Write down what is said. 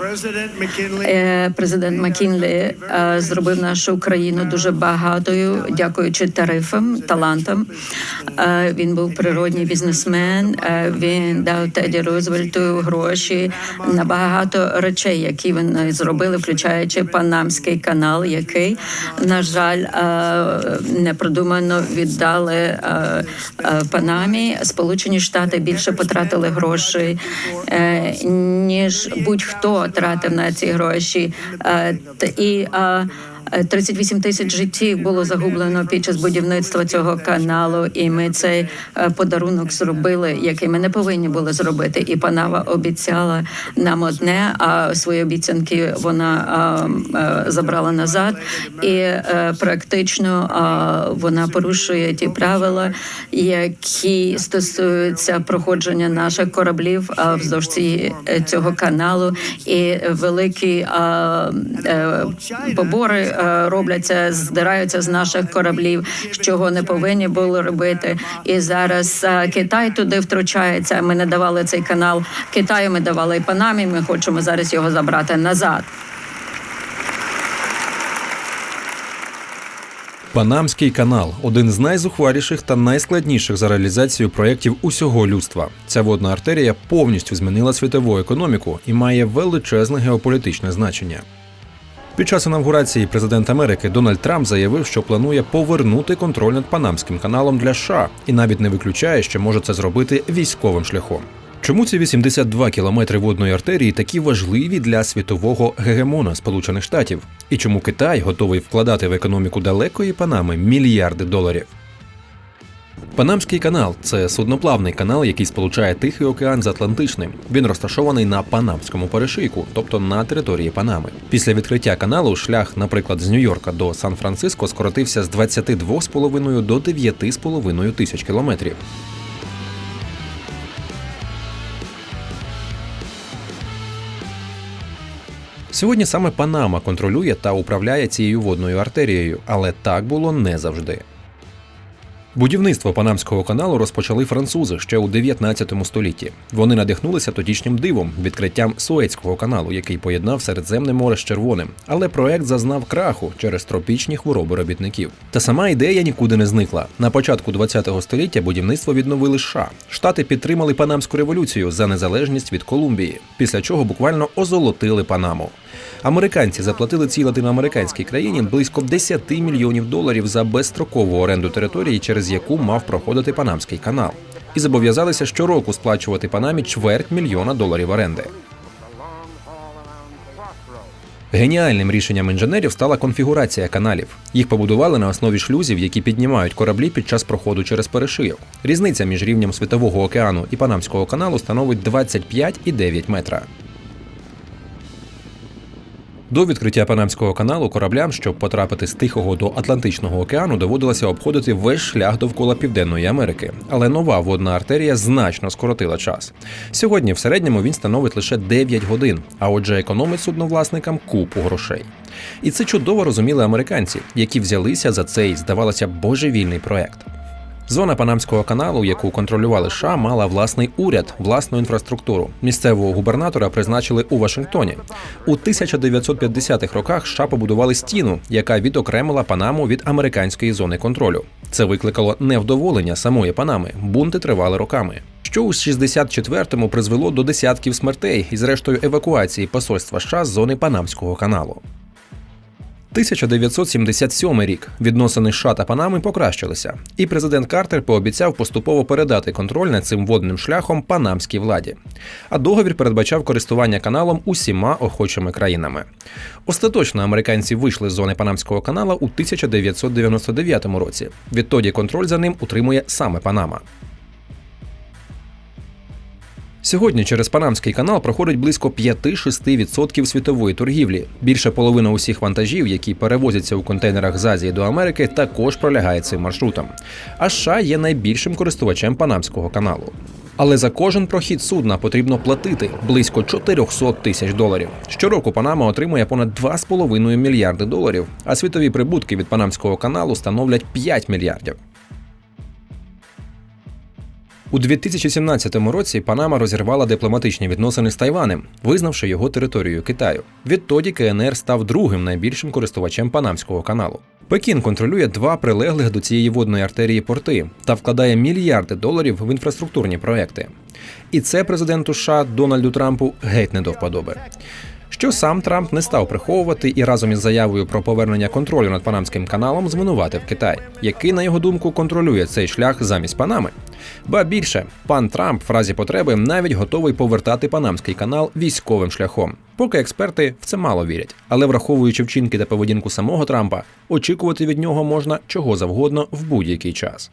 Е, Президент Маккінлі е, зробив нашу країну дуже багатою, дякуючи тарифам, талантам. Е, Він був природній бізнесмен. Він дав Теді Рузвельту гроші на багато речей, які вони зробили, включаючи Панамський канал, який на жаль непродумано віддали Панамі. Сполучені Штати більше потратили грошей ніж будь-хто тратив на ці гроші. Е, І е, 38 тисяч життів було загублено під час будівництва цього каналу, і ми цей е, подарунок зробили, який ми не повинні були зробити. І Панава обіцяла нам одне, а свої обіцянки вона е, е, забрала назад, і е, практично е, вона порушує ті правила, які стосуються проходження наших кораблів е, вздовж е, цього каналу, і великі е, е, побори е, робляться, здираються з наших кораблів, чого не повинні були робити. І зараз е, Китай туди втручається. Ми не давали цей канал Китаю. Ми давали і Панамі. Ми хочемо зараз його забрати назад. Панамський канал один з найзухваліших та найскладніших за реалізацію проєктів усього людства. Ця водна артерія повністю змінила світову економіку і має величезне геополітичне значення. Під час інавгурації президент Америки Дональд Трамп заявив, що планує повернути контроль над Панамським каналом для США і навіть не виключає, що може це зробити військовим шляхом. Чому ці 82 кілометри водної артерії такі важливі для світового гегемона Сполучених Штатів? І чому Китай готовий вкладати в економіку далекої Панами мільярди доларів? Панамський канал це судноплавний канал, який сполучає Тихий океан з Атлантичним. Він розташований на Панамському перешийку, тобто на території Панами. Після відкриття каналу шлях, наприклад, з Нью-Йорка до Сан-Франциско скоротився з 22,5 до 9,5 тисяч кілометрів. Сьогодні саме Панама контролює та управляє цією водною артерією, але так було не завжди. Будівництво Панамського каналу розпочали французи ще у 19 столітті. Вони надихнулися тодішнім дивом відкриттям Суецького каналу, який поєднав Середземне море з Червоним. Але проект зазнав краху через тропічні хвороби робітників. Та сама ідея нікуди не зникла. На початку 20 століття будівництво відновили США. Штати підтримали Панамську революцію за незалежність від Колумбії, після чого буквально озолотили Панаму. Американці заплатили цій латиноамериканській країні близько 10 мільйонів доларів за безстрокову оренду території, через яку мав проходити Панамський канал, і зобов'язалися щороку сплачувати Панамі чверть мільйона доларів оренди. Геніальним рішенням інженерів стала конфігурація каналів. Їх побудували на основі шлюзів, які піднімають кораблі під час проходу через перешийок. Різниця між рівнем Світового океану і Панамського каналу становить 25,9 метра. До відкриття Панамського каналу кораблям, щоб потрапити з Тихого до Атлантичного океану, доводилося обходити весь шлях довкола Південної Америки. Але нова водна артерія значно скоротила час. Сьогодні в середньому він становить лише 9 годин, а отже, економить судновласникам купу грошей. І це чудово розуміли американці, які взялися за цей, здавалося, божевільний проект. Зона Панамського каналу, яку контролювали США, мала власний уряд, власну інфраструктуру. Місцевого губернатора призначили у Вашингтоні. У 1950-х роках США побудували стіну, яка відокремила Панаму від американської зони контролю. Це викликало невдоволення самої Панами. Бунти тривали роками. Що у 64-му призвело до десятків смертей і, зрештою, евакуації посольства США з зони Панамського каналу. 1977 рік відносини США та Панами покращилися, і президент Картер пообіцяв поступово передати контроль над цим водним шляхом панамській владі. А договір передбачав користування каналом усіма охочими країнами. Остаточно американці вийшли з зони Панамського канала у 1999 році. Відтоді контроль за ним утримує саме Панама. Сьогодні через Панамський канал проходить близько 5-6% світової торгівлі. Більше половини усіх вантажів, які перевозяться у контейнерах з Азії до Америки, також пролягає цим маршрутом. А США є найбільшим користувачем Панамського каналу. Але за кожен прохід судна потрібно платити близько 400 тисяч доларів. Щороку Панама отримує понад 2,5 мільярди доларів, а світові прибутки від Панамського каналу становлять 5 мільярдів. У 2017 році Панама розірвала дипломатичні відносини з Тайванем, визнавши його територією Китаю. Відтоді КНР став другим найбільшим користувачем Панамського каналу. Пекін контролює два прилеглих до цієї водної артерії порти та вкладає мільярди доларів в інфраструктурні проекти. І це президенту США Дональду Трампу геть не до вподоби. Що сам Трамп не став приховувати і разом із заявою про повернення контролю над Панамським каналом звинуватив Китай, який, на його думку, контролює цей шлях замість Панами. Ба більше, пан Трамп в разі потреби навіть готовий повертати Панамський канал військовим шляхом. Поки експерти в це мало вірять, але враховуючи вчинки та поведінку самого Трампа, очікувати від нього можна чого завгодно в будь-який час.